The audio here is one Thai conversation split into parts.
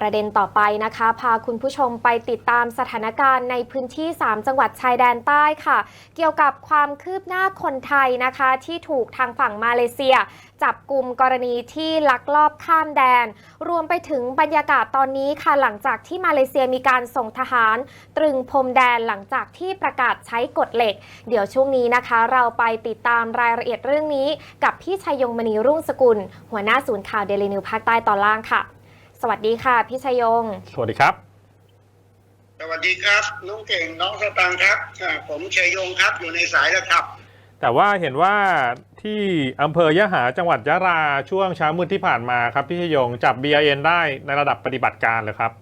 ประเด็นต่อไปนะคะ พาคุณผู้ชมไปติดตามสถานการณ์ในพื้นที่ 3 จังหวัดชายแดนใต้ค่ะ เกี่ยวกับความคืบหน้าคนไทยนะคะ ที่ถูกทางฝั่งมาเลเซีย จับกลุ่มกรณีที่ลักลอบข้ามแดน รวมไปถึงบรรยากาศตอนนี้ค่ะ หลังจากที่มาเลเซียมีการส่งทหาร ตรึงพรมแดนหลังจากที่ประกาศใช้กฎเหล็ก เดี๋ยวช่วงนี้นะคะ เราไปติดตามรายละเอียดเรื่องนี้ กับพี่ชัยยงมณีรุ่งสกุล หัวหน้าศูนย์ข่าวเดลินิวภาคใต้ตอนล่างค่ะ สวัสดีค่ะพี่ชัยยง สวัสดีครับ สวัสดีครับน้องเก่งน้องสตังค์ครับอ่าผมชัยยงครับอยู่ในสายแล้วครับ แต่ว่าเห็นว่าที่อำเภอยะหาจังหวัดยะลาช่วงเช้ามืดที่ผ่านมาครับพี่ชยงจับ BIN ได้ในระดับปฏิบัติการเลยครับ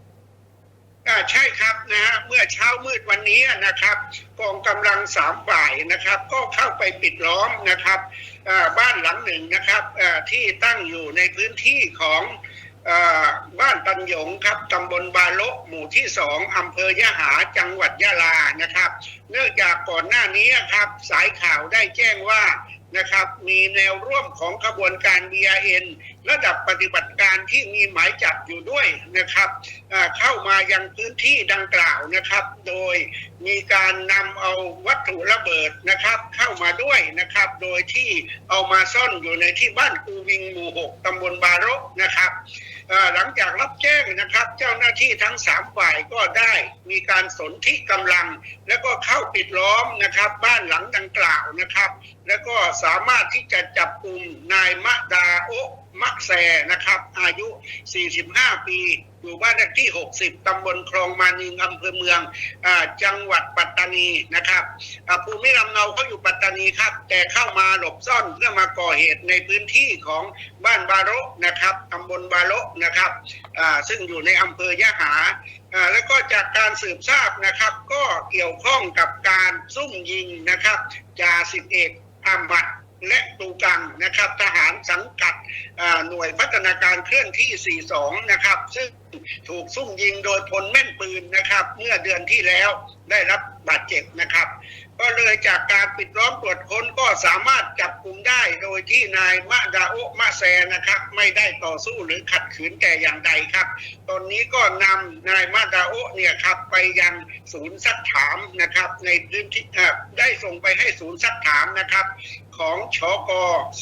อ่าใช่ครับนะฮะเมื่อเช้ามืดวันนี้นะครับกองกำลังสามฝ่ายนะครับ ก็เข้าไปปิดล้อมนะครับอ่าบ้านหลังหนึ่งนะครับอ่าที่ตั้งอยู่ในพื้นที่ของอ่า บ้านตันหยงครับตำบลบาโลกหมู่ที่สองอำเภอยะหาจังหวัดยะลานะครับ เนื่องจากก่อนหน้านี้ครับสายข่าวได้แจ้งว่านะครับมีแนวร่วมของขบวนการ BRN ระดับปฏิบัติการที่มีหมายจับอยู่ด้วยนะครับเข้ามายังพื้นที่ดังกล่าวนะครับ โดยมีการนำเอาวัตถุระเบิดนะครับ เข้ามาด้วยนะครับ โดยที่เอามาซ่อนอยู่ในที่บ้านกูวิงหมู่หกตำบลบาโรกนะครับหลังจากรับแจ้งนะครับ เจ้าหน้าที่ทั้งสามฝ่ายก็ได้มีการสนธิกำลัง แล้วก็เข้าปิดล้อมนะครับ บ้านหลังดังกล่าวนะครับ แล้วก็สามารถที่จะจับกลุ่มนายมะดา นะครับ อายุ 45 ปี อยู่บ้านเลขที่ 60 ตำบลคลองมานิงอำเภอเมืองอจังหวัดปัตตานีนะครับภูมิลำเนาเขาอยู่ปัตตานีครับ แต่เข้ามาหลบซ่อนเพื่อมาก่อเหตุในพื้นที่ของบ้านบาโรนะครับตำบลบาโรนะครับซึ่งอยู่ในอำเภอยะหาอ่าแล้วก็จากการสืบทราบนะครับ ก็เกี่ยวข้องกับการซุ่มยิงนะครับจ่าสิบเอกอามัด และตูกังนะครับทหารสังกัดหน่วยพัฒนาการเคลื่อนที่ 42 นะครับ ซึ่งถูกซุ่มยิงโดยพลแม่นปืนนะครับ เมื่อเดือนที่แล้วได้รับบาดเจ็บนะครับ ก็เลยจากการปิดล้อมตรวจค้นก็สามารถจับกลุ่มได้โดยที่นายมะดาโอมะแซนะครับ ไม่ได้ต่อสู้หรือขัดขืนแต่อย่างใดครับ ตอนนี้ก็นำนายมาดาโอเนี่ยครับไปยังศูนย์ซักถามนะครับ ในพื้นที่ได้ส่งไปให้ศูนย์ซักถามนะครับ ของชก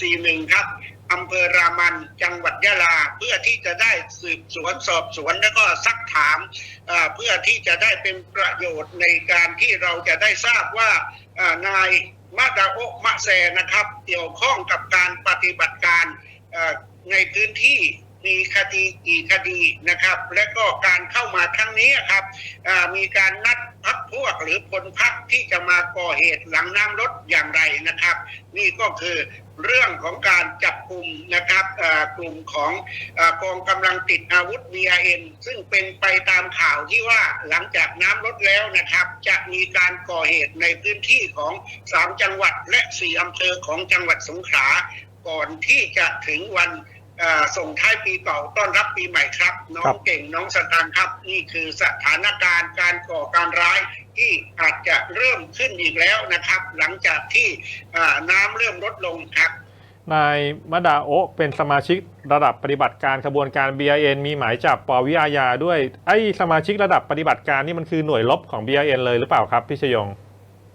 41 ครับอำเภอรามันจังหวัดยะลา เพื่อที่จะได้สืบสวนสอบสวนแล้วก็ซักถามเพื่อที่จะได้เป็นประโยชน์ในการที่เราจะได้ทราบว่านายมาดาโอมะแซนะครับ เกี่ยวข้องกับการปฏิบัติการในพื้นที่ มีคดีกี่คดีนะครับ และก็การเข้ามาครั้งนี้ครับมีการนัดพักพวกหรือพลพักที่จะมาก่อเหตุหลังน้ำรถอย่างไรนะครับ นี่ก็คือเรื่องของการจับกลุ่มนะครับกลุ่มของกองกำลังติดอาวุธ BRN ซึ่งเป็นไปตามข่าวที่ว่าหลังจากน้ำลดแล้วนะครับ จะมีการก่อเหตุในพื้นที่ของสามจังหวัดและสี่อำเภอของจังหวัดสงขลาก่อนที่จะถึงวัน ส่งท้ายปีเก่าต้อนรับปีใหม่ครับ น้อครังบเก่งน้องสตางค์ครับ นี่คือสถานการณ์การก่อการร้ายที่อาจจะเริ่มขึ้นอีกแล้วนะครับ หลังจากที่อ่าน้ำเริ่มลดลงครับนายมะดาโอะเป็นสมาชิกระดับปฏิบัติการขบวนการ BIN มีหมายจับปวิอาญาด้วยไอ้สมาชิกระดับปฏิบัติการนี่มันคือหน่วยลบของ BIN เลยหรือเปล่าครับพี่ชยง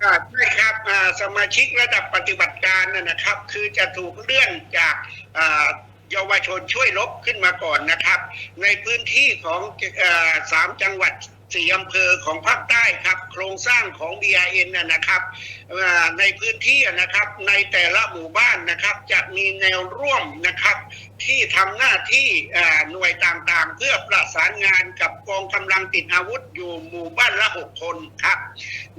อ่าใช่ครับอ่าสมาชิกระดับปฏิบัติการนะนะครับ คือจะถูกเลื่อนจากอ่า เยาวชนช่วยลบขึ้นมาก่อนนะครับ ในพื้นที่ของสามจังหวัดสี่อำเภอของภาคใต้ครับ โครงสร้างของ BRN นะนะครับ ในพื้นที่นะครับ ในแต่ละหมู่บ้านนะครับ จะมีแนวร่วมนะครับ ที่ทำหน้าที่หน่วยต่างๆ เพื่อประสานงานกับกองกำลังติดอาวุธอยู่หมู่บ้านละหกคนครับ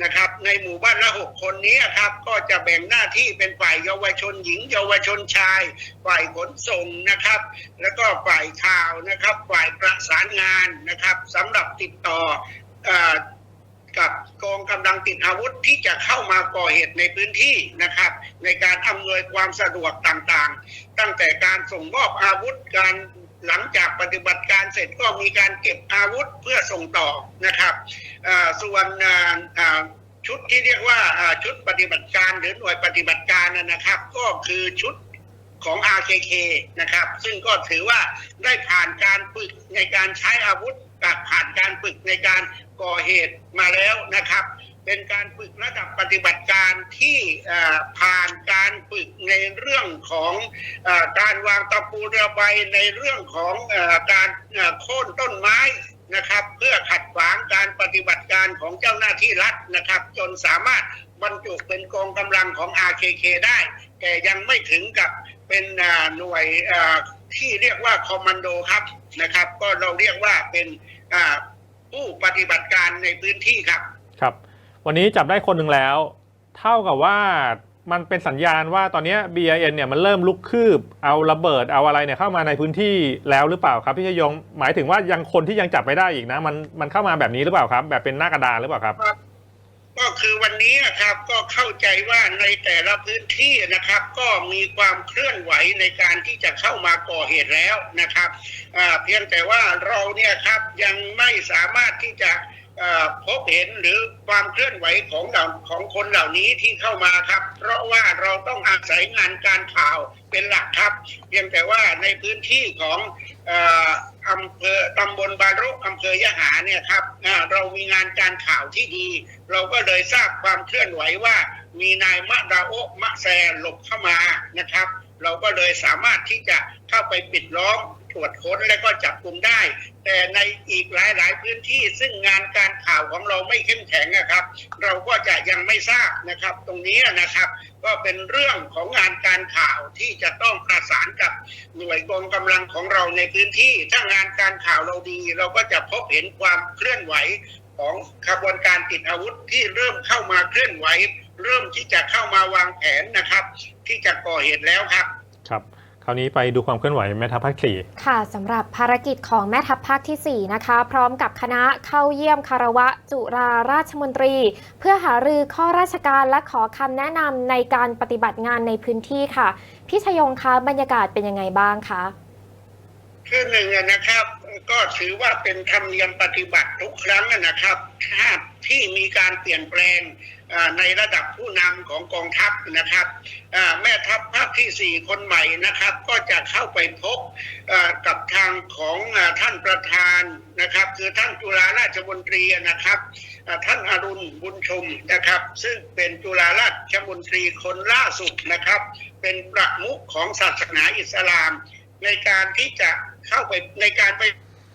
นะครับ ในหมู่บ้านละหกคนนี้ครับก็จะแบ่งหน้าที่เป็นฝ่ายเยาวชนหญิง เยาวชนชาย ฝ่ายขนส่งนะครับ แล้วก็ฝ่ายข่าวนะครับ ฝ่ายประสานงานนะครับสำหรับติดต่ออ กับกองกำลังติดอาวุธที่จะเข้ามาก่อเหตุในพื้นที่นะครับ ในการอำนวยความสะดวกต่างๆ ตั้งแต่การส่งมอบอาวุธการหลังจากปฏิบัติการเสร็จก็มีการเก็บอาวุธเพื่อส่งต่อนะครับส่วนชุดที่เรียกว่าชุดปฏิบัติการหรือหน่วยปฏิบัติการนะครับ ก็คือชุดของ RKK นะครับ ซึ่งก็ถือว่าได้ผ่านการฝึกในการใช้อาวุธ ผ่านการฝึกในการก่อเหตุมาแล้วนะครับ เป็นการฝึกระดับปฏิบัติการที่ผ่านการฝึกในเรื่องของอการวางตะปูระบายในเรื่องของอการโค่นต้นไม้นะครับ เพื่อขัดขวางการปฏิบัติการของเจ้าหน้าที่รัฐนะครับ จนสามารถบรรจุเป็นกองกำลังของ RKK ได้ แต่ยังไม่ถึงกับเป็นหน่วย ที่เรียกว่าคอมมานโดครับนะครับ ก็เราเรียกว่าเป็นผู้ปฏิบัติการในพื้นที่ครับ ครับ วันนี้จับได้คนหนึ่งแล้ว เท่ากับว่ามันเป็นสัญญาณว่าตอนนี้ BIN เนี่ยมันเริ่มลุกคืบ เอาระเบิดเอาอะไรเนี่ยเข้ามาในพื้นที่แล้วหรือเปล่าครับพี่ชยงหมายถึงว่ายังคนที่ยังจับไม่ได้อีกนะ มันมันเข้ามาแบบนี้หรือเปล่าครับ แบบเป็นหน้ากระดานหรือเปล่าครับ ก็คือวันนี้นะครับก็เข้าใจว่าในแต่ละพื้นที่นะครับ ก็มีความเคลื่อนไหวในการที่จะเข้ามาก่อเหตุแล้วนะครับเพียงแต่ว่าเราเนี่ยครับยังไม่สามารถที่จะพบเห็นหรือความเคลื่อนไหวของเหล่าของคนเหล่านี้ที่เข้ามาครับ เพราะว่าเราต้องอาศัยงานการข่าวเป็นหลักครับ เพียงแต่ว่าในพื้นที่ของ อำเภอตำบลบารุอำเภอยะหาเนี่ยครับเรามีงานการข่าวที่ดี เราก็เลยทราบความเคลื่อนไหวว่า มีนายมะดาโอมะแซหลบเข้ามานะครับ เราก็เลยสามารถที่จะเข้าไปปิดล้อม ตรวจค้นและก็จับกลุ่มได้ แต่ในอีกหลายๆ พื้นที่ซึ่งงานการข่าวของเราไม่เข้มแข็งนะครับ เราก็จะยังไม่ทราบนะครับ ตรงนี้นะครับ ก็เป็นเรื่องของงานการข่าวที่จะต้องประสานกับหน่วยกองกำลังของเราในพื้นที่ ถ้างานการข่าวเราดี เราก็จะพบเห็นความเคลื่อนไหวของขบวนการติดอาวุธที่เริ่มเข้ามาเคลื่อนไหว เริ่มที่จะเข้ามาวางแผนนะครับ ที่จะก่อเหตุแล้วครับครับ คราวนี้ไปดูความเคลื่อนไหวแม่ทัพภาคสี่ค่ะสำหรับภารกิจของแม่ทัพภาคที่ 4 นะคะ พร้อมกับคณะเข้าเยี่ยมคารวะจุราราชมนตรี เพื่อหารือข้อราชการและขอคำแนะนำในการปฏิบัติงานในพื้นที่ค่ะ พี่ชยงคะบรรยากาศเป็นยังไงบ้างคะคือหนึ่งอะนะครับก็ถือว่าเป็นธรรมเนียมปฏิบัติทุกครั้งอะนะครับถ้าที่มีการเปลี่ยนแปลงอ่า ในระดับผู้นำของกองทัพนะครับแม่ทัพภาคที่สี่คนใหม่นะครับ ก็จะเข้าไปพบกับทางของท่านประธานนะครับ คือท่านจุฬาราชมนตรีนะครับท่านอรุณบุญชมนะครับ ซึ่งเป็นจุฬาราชมนตรีคนล่าสุดนะครับ เป็นประมุขของศาสนาอิสลาม ในการที่จะเข้าไปในการไป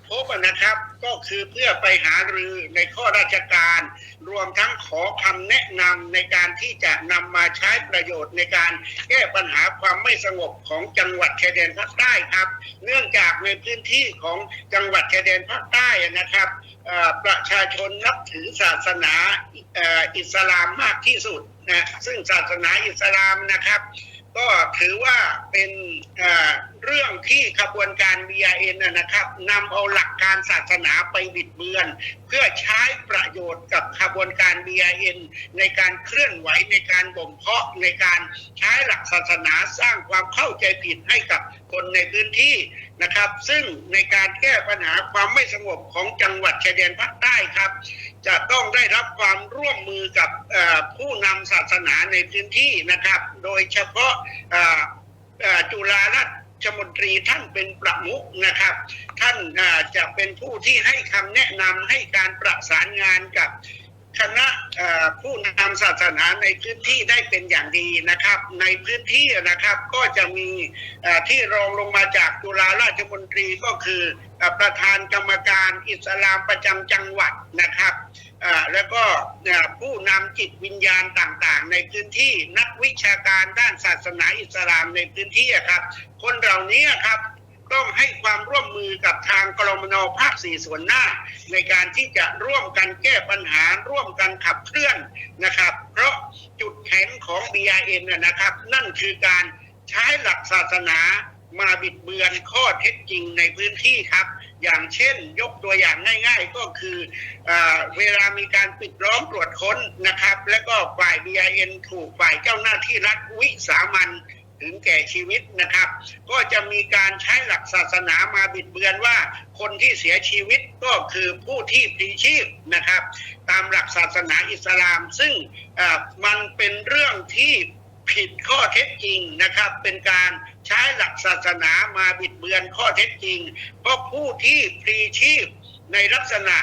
พบนะครับก็คือเพื่อไปหารือในข้อราชการ รวมทั้งขอคำแนะนำในการที่จะนำมาใช้ประโยชน์ในการแก้ปัญหาความไม่สงบของจังหวัดชายแดนภาคใต้ครับ เนื่องจากในพื้นที่ของจังหวัดชายแดนภาคใต้นะครับประชาชนนับถือศาสนาอิสลามมากที่สุดนะซึ่งศาสนาอิสลามนะครับ ก็ถือว่าเป็น เรื่องที่ขบวนการ BIN นะนะครับนำเอาหลักการศาสนาไปบิดเบือน เพื่อใช้ประโยชน์กับขบวนการ BIN ในการเคลื่อนไหวในการบ่มเพาะในการใช้หลักศาสนาสร้างความเข้าใจผิดให้กับคนในพื้นที่นะครับ ซึ่งในการแก้ปัญหาความไม่สงบของจังหวัดชายแดนภาคใต้ครับ จะต้องได้รับความร่วมมือกับผู้นำศาสนาในพื้นที่นะครับ โดยเฉพาะจุฬาราช มนตรีท่านเป็นประมุขนะครับ ท่านจะเป็นผู้ที่ให้คำแนะนำให้การประสานงานกับคณะผู้นำศาสนาในพื้นที่ได้เป็นอย่างดีนะครับ ในพื้นที่นะครับก็จะมีที่รองลงมาจากจุฬาราชมนตรีก็คือประธานกรรมการอิสลามประจำจังหวัดนะครับ อ่าแล้วก็เนี่ย ผู้นำจิตวิญญาณต่างๆ ในพื้นที่นักวิชาการด้านศาสนาอิสลามในพื้นที่ครับ คนเหล่านี้ครับต้องให้ความร่วมมือกับทางกรมนภาคสี่ส่วนหน้า ในการที่จะร่วมกันแก้ปัญหาร่วมกันขับเคลื่อนนะครับ เพราะจุดแข็งของ BRN นะครับ นั่นคือการใช้หลักศาสนามาบิดเบือนข้อเท็จจริงในพื้นที่ครับ อย่างเช่น ยกตัวอย่างง่าย ๆ ก็คืออเวลามีการปิดล้อมตรวจค้นนะครับ แล้วก็ฝ่าย BIN ถูกฝ่ายเจ้าหน้าที่รัฐวิสามันถึงแก่ชีวิตนะครับ ก็จะมีการใช้หลักศาสนามาบิดเบือนว่า คนที่เสียชีวิตก็คือผู้ที่พลีชีพนะครับ ตามหลักศาสนาอิสลาม ซึ่งมันเป็นเรื่องที่ผิดข้อเท็จจริงนะครับ เป็นการ ใช้หลักศาสนามาบิดเบือนข้อเท็จจริง เพราะผู้ที่พลีชีพในลักษณะ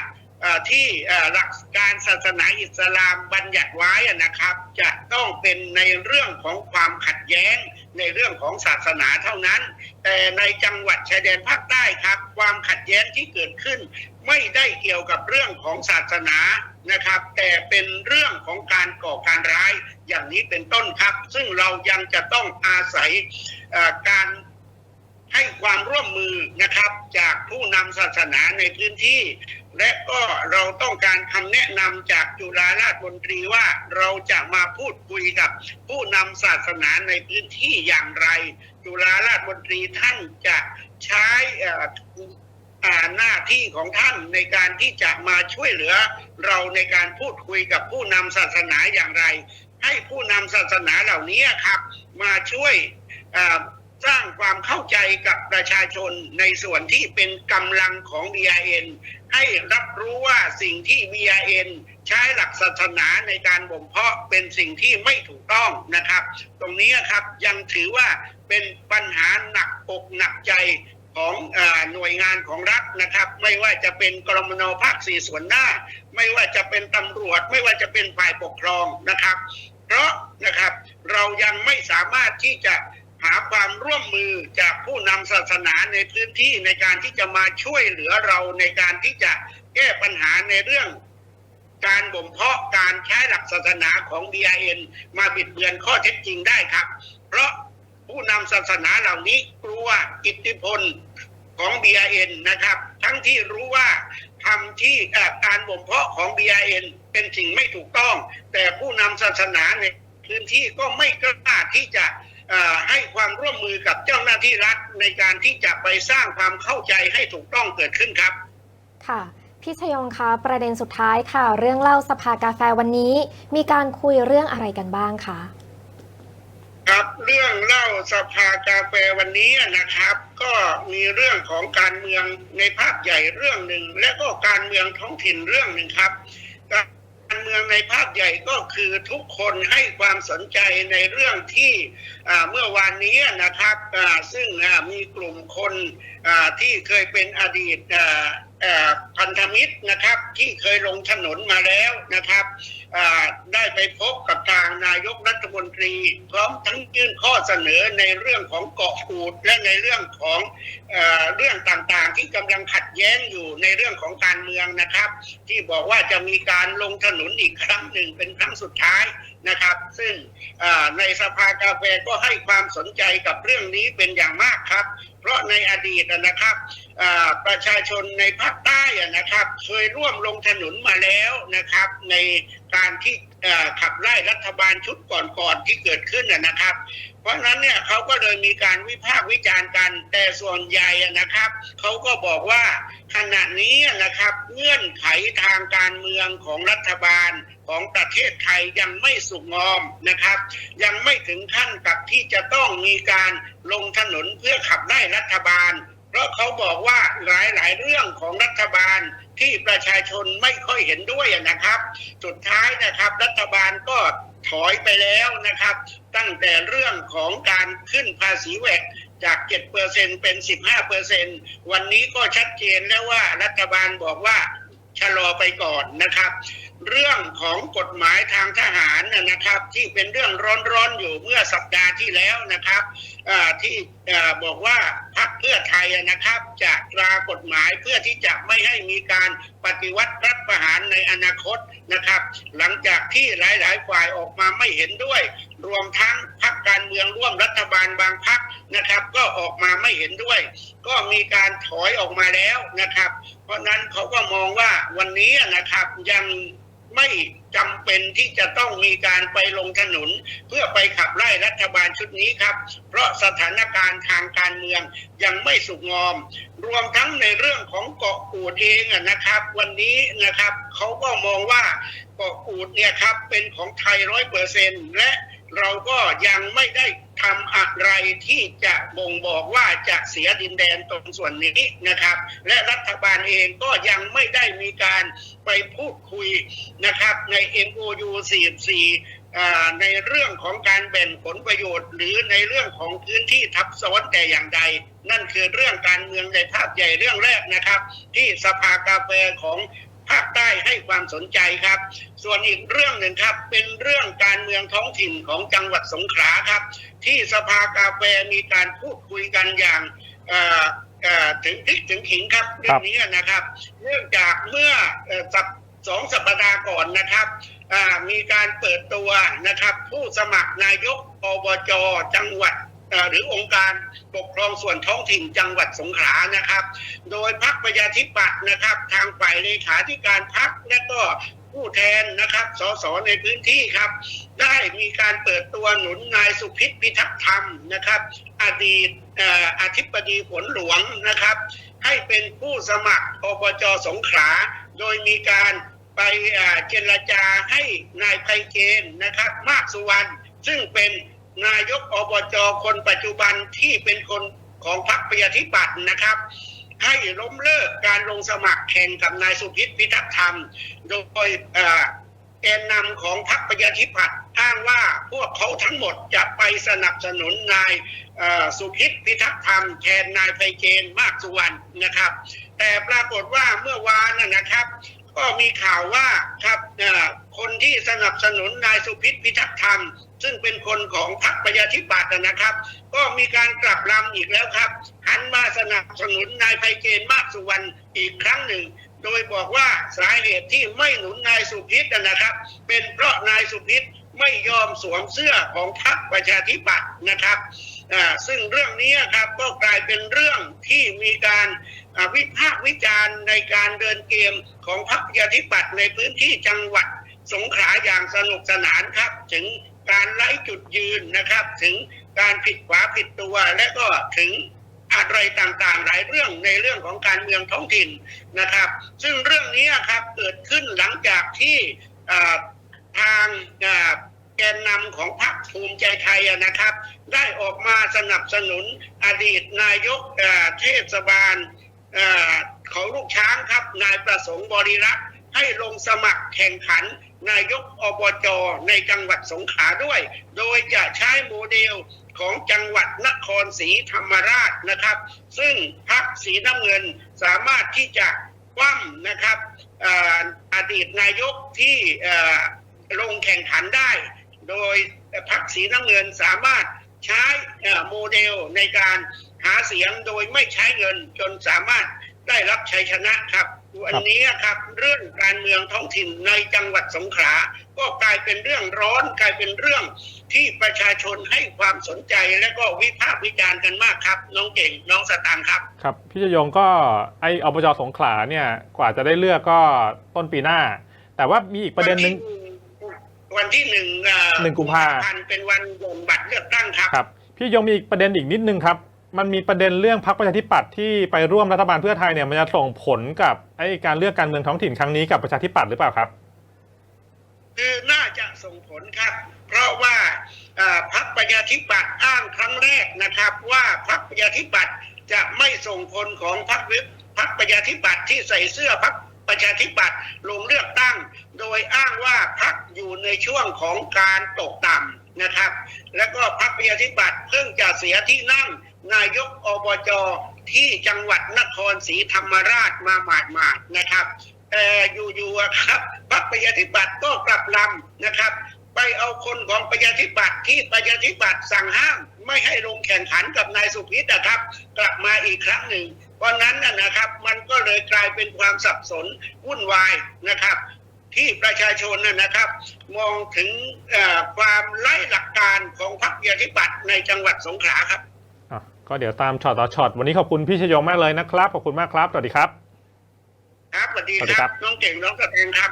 ที่หลักการศาสนาอิสลามบัญญัติไว้นะครับ จะต้องเป็นในเรื่องของความขัดแย้งในเรื่องของศาสนาเท่านั้น แต่ในจังหวัดชายแดนภาคใต้ครับ ความขัดแย้งที่เกิดขึ้น ไม่ได้เกี่ยวกับเรื่องของศาสนา นะครับ แต่เป็นเรื่องของการก่อการร้ายอย่างนี้เป็นต้นครับ ซึ่งเรายังจะต้องอาศัยการให้ความร่วมมือนะครับจากผู้นำศาสนาในพื้นที่ และก็เราต้องการคำแนะนำจากจุฬาราชมนตรีว่าเราจะมาพูดคุยกับผู้นำศาสนาในพื้นที่อย่างไร จุฬาราชมนตรีท่านจะใช้อ่า หน้าที่ของท่านในการที่จะมาช่วยเหลือ เราในการพูดคุยกับผู้นำศาสนาอย่างไร ให้ผู้นำศาสนาเหล่านี้ครับ มาช่วยสร้างความเข้าใจกับประชาชนในส่วนที่เป็นกำลังของ BRN ให้รับรู้ว่าสิ่งที่ BRN ใช้หลักศาสนาในการบ่มเพาะเป็นสิ่งที่ไม่ถูกต้องนะครับ ตรงนี้ครับยังถือว่าเป็นปัญหาหนักอกหนักใจ ของอหน่วยงานของรัฐนะครับ ไม่ว่าจะเป็นกรมนภาคสี่ส่วนหน้า ไม่ว่าจะเป็นตำรวจ ไม่ว่าจะเป็นฝ่ายปกครองนะครับ เพราะนะครับเรายังไม่สามารถที่จะหาความร่วมมือจากผู้นำศาสนาในพื้นที่ในการที่จะมาช่วยเหลือเราในการที่จะแก้ปัญหาในเรื่องการบ่มเพาะการใช้หลักศาสนาของ BIN มาบิดเบือนข้อเท็จจริงได้ครับ เพราะผู้นำศาสนาเหล่านี้กลัวอิทธิพล ของ BIN นะครับ ทั้งที่รู้ว่าทำที่การบ่มเพาะของ BIN เป็นสิ่งไม่ถูกต้อง แต่ผู้นำศาสนาในพื้นที่ก็ไม่กล้าที่จะให้ความร่วมมือกับเจ้าหน้าที่รัฐในการที่จะไปสร้างความเข้าใจให้ถูกต้องเกิดขึ้นครับ ค่ะพี่ชยงคะประเด็นสุดท้ายค่ะ เรื่องเล่าสภากาแฟวันนี้ มีการคุยเรื่องอะไรกันบ้างคะ ครับเรื่องเล่าสภากาแฟวันนี้นะครับ ก็มีเรื่องของการเมืองในภาพใหญ่เรื่องหนึ่ง และก็การเมืองท้องถิ่นเรื่องหนึ่งครับ การเมืองในภาพใหญ่ก็คือทุกคนให้ความสนใจในเรื่องที่เมื่อวานนี้นะครับซึ่งมีกลุ่มคนที่เคยเป็นอดีตพันธมิตรนะครับ ที่เคยลงถนนมาแล้วนะครับ ได้ไปพบกับทางนายกรัฐมนตรี พร้อมทั้งยื่นข้อเสนอในเรื่องของเกาะกูดและในเรื่องของเอเรื่องต่างๆ ที่กำลังขัดแย้งอยู่ในเรื่องของการเมืองนะครับ ที่บอกว่าจะมีการลงถนนอีกครั้งหนึ่งเป็นครั้งสุดท้ายนะครับ ซึ่งในสภากาแฟก็ให้ความสนใจกับเรื่องนี้เป็นอย่างมากครับ เพราะในอดีตนะครับ ประชาชนในภาคใต้นะครับเคยร่วมลงถนนมาแล้วนะครับ ในการที่ขับไล่รัฐบาลชุดก่อนๆที่เกิดขึ้นนะครับ เพราะนั้นเนี่ยเขาก็เลยมีการวิพากษ์วิจารณ์กัน แต่ส่วนใหญ่นะครับเขาก็บอกว่าขณะนี้นะครับเงื่อนไขทางการเมืองของรัฐบาลของประเทศไทยยังไม่สุกงอมนะครับ ยังไม่ถึงขั้นกับที่จะต้องมีการลงถนนเพื่อขับไล่รัฐบาล ราะเขาบอกว่าหลาย ๆ เรื่องของรัฐบาลที่ประชาชนไม่ค่อยเห็นด้วยนะครับ สุดท้ายนะครับ รัฐบาลก็ถอยไปแล้วนะครับ ตั้งแต่เรื่องของการขึ้นภาษีแวดจาก7%เป็น 15%วันนี้ก็ชัดเจนแล้วว่ารัฐบาลบอกว่าชะลอไปก่อนนะครับ เรื่องของกฎหมายทางทหารนะครับ ที่เป็นเรื่องร้อนๆอยู่เมื่อสัปดาห์ที่แล้วนะครับที่บอกว่าพรรคเพื่อไทยนะครับ จะตรากฎหมายเพื่อที่จะไม่ให้มีการปฏิวัติรัฐประหารในอนาคตนะครับ หลังจากที่หลายๆฝ่ายออกมาไม่เห็นด้วย รวมทั้งพรรคการเมืองร่วมรัฐบาลบางพรรคนะครับ ก็ออกมาไม่เห็นด้วย ก็มีการถอยออกมาแล้วนะครับ เพราะนั้นเขาก็มองว่าวันนี้นะครับยัง ไม่จำเป็นที่จะต้องมีการไปลงถนน เพื่อไปขับไล่รัฐบาลชุดนี้ครับ เพราะสถานการณ์ทางการเมืองยังไม่สุกงอม รวมทั้งในเรื่องของเกาะกูดเองนะครับ วันนี้นะครับเขาก็มองว่าเกาะกูดเนี่ยครับเป็นของไทยร้อยเปอร์เซ็นและ เราก็ยังไม่ได้ทำอะไรที่จะบ่งบอกว่าจะเสียดินแดนตรงส่วนนี้นะครับ และรัฐบาลเองก็ยังไม่ได้มีการไปพูดคุยนะครับใน MOU 44อ่ในเรื่องของการแบ่งผลประโยชน์ หรือในเรื่องของพื้นที่ทับซ้อนแต่อย่างใด นั่นคือเรื่องการเมืองในภาพใหญ่เรื่องแรกนะครับ ที่สภากาแฟของ ภาคใต้ให้ความสนใจครับ ส่วนอีกเรื่องหนึ่งครับ เป็นเรื่องการเมืองท้องถิ่นของจังหวัดสงขลาครับ ที่สภากาแฟมีการพูดคุยกันอย่างเอ่อเอ่อถึงพริกถึงขิงครับเรื่องนี้นะครับ เนื่องจากเมื่อเอ่อสัปสองสัปดาห์ก่อนนะครับอ่ามีการเปิดตัวนะครับ ผู้สมัครนายกอบจจังหวัดเอ่อ หรือองค์การปกครองส่วนท้องถิ่นจังหวัดสงขลานะครับ โดยพรรคประชาธิปัตย์นะครับ ทางฝ่ายเลขาธิการพรรคและก็ผู้แทนนะครับสสในพื้นที่ครับ ได้มีการเปิดตัวหนุนนายสุพิษพิทักษ์ธรรมนะครับ อดีตอธิบดีฝนหลวงนะครับ ให้เป็นผู้สมัครอบจสงขลาโดยมีการไปเอ่อเจรจาให้นายไพเกณฑ์นะครับ มากสุวรรณซึ่งเป็น นายกอบจคนปัจจุบันที่เป็นคนของพรรคประชาธิปัตย์นะครับ ให้ล้มเลิกการลงสมัครแข่งกับนายสุพิษพิทักษ์ธรรม โดยเอ่อแกนนำของพรรคประชาธิปัตย์อ้างว่าพวกเขาทั้งหมดจะไปสนับสนุนนายสุพิษพิทักษ์ธรรมแทนนายไพเกณฑ์มากสุวรรณนะครับ แต่ปรากฏว่าเมื่อวานนะครับ ก็มีข่าวว่าครับคนที่สนับสนุนนายสุพิษพิทักษ์ธรรมซึ่งเป็นคนของพรรคประชาธิปัตย์นะครับ ก็มีการกลับลำอีกแล้วครับหันมาสนับสนุนนายไพเกณฑ์มากสุวรรณอีกครั้งหนึ่ง โดยบอกว่าสาเหตุที่ไม่หนุนนายสุพิษนะครับ เป็นเพราะนายสุพิษไม่ยอมสวมเสื้อของพรรคประชาธิปัตย์นะครับซึ่งเรื่องนี้ครับก็กลายเป็นเรื่องที่มีการวิพากษ์วิจารณ์ในการเดินเกมของพรรคประชาธิปัตย์ในพื้นที่จังหวัดสงขลาอย่างสนุกสนานครับ ถึง การไล่จุดยืนนะครับ ถึงการผิดขวาผิดตัว และก็ถึงอะไรต่างๆ หลายเรื่องในเรื่องของการเมืองท้องถิ่นนะครับ ซึ่งเรื่องนี้ครับเกิดขึ้นหลังจากที่ทางแกนนำของพรรคภูมิใจไทยนะครับ ได้ออกมาสนับสนุนอดีตนายกเทศบาลของลูกช้างครับ นายประสงค์บริรักษ์ให้ลงสมัครแข่งขัน นายกอบจในจังหวัดสงขลาด้วย โดยจะใช้โมเดลของจังหวัดนครศรีธรรมราชนะครับ ซึ่งพรรคสีน้ำเงินสามารถที่จะคว่ำนะครับออดีตนายกที่ลงแข่งขันได้ โดยพรรคสีน้ำเงินสามารถใช้โมเดลในการหาเสียงโดยไม่ใช้เงินจนสามารถได้รับชัยชนะครับ วันนี้ครับเรื่องการเมืองท้องถิ่นในจังหวัดสงขลา ก็กลายเป็นเรื่องร้อนกลายเป็นเรื่องที่ประชาชนให้ความสนใจและก็วิพากษ์วิจารณ์กันมากครับ น้องเก่งน้องสตางค์ครับ ครับพี่ชยงก็ไออบจสงขลาเนี่ยกว่าจะได้เลือกก็ต้นปีหน้า แต่ว่ามีอีกประเด็นหนึ่งวันที่หนึ่งเอ่อหนึ่งกุมภาพันธ์เป็นวันลงบัตรเลือกตั้งครับครับ พี่ยงมีอีกประเด็นอีกนิดนึงครับ มันมีประเด็นเรื่องพรรคประชาธิปัตย์ที่ไปร่วมรัฐบาลเพื่อไทยเนี่ยมันจะส่งผลกับไอการเลือกการเมืองท้องถิ่นครั้งนี้กับประชาธิปัตย์หรือเปล่าครับ คือน่าจะส่งผลครับ เพราะว่าพรรคประชาธิปัตย์อ้างครั้งแรกนะครับ ว่าพรรคประชาธิปัตย์จะไม่ส่งคนของพรรคพรรคประชาธิปัตย์ที่ใส่เสื้อพรรคประชาธิปัตย์ลงเลือกตั้ง โดยอ้างว่าพรรคอยู่ในช่วงของการตกต่ำนะครับ แล้วก็พรรคประชาธิปัตย์เพิ่งจะเสียที่นั่ง นายกอบจที่จังหวัดนครศรีธรรมราชมาหมาดๆนะครับแต่อยู่ๆครับพรรคประชาธิปัตย์ก็กลับลำนะครับ ไปเอาคนของประชาธิปัตย์ที่ประชาธิปัตย์สั่งห้าม ไม่ให้ลงแข่งขันกับนายสุพิษนะครับ กลับมาอีกครั้งหนึ่ง เพราะนั้นนะครับมันก็เลยกลายเป็นความสับสนวุ่นวายนะครับที่ประชาชนนะนะครับ มองถึงความไร้หลักการของพรรคประชาธิปัตย์ในจังหวัดสงขลาครับ ก็เดี๋ยวตามช็อตต่อช็อตวันนี้ขอบคุณพี่ชยงมากเลยนะครับ ขอบคุณมากครับ สวัสดีครับ ครับสวัสดีสวัสดีคครัรับ บ น้องเก่งน้องกระเตงครับ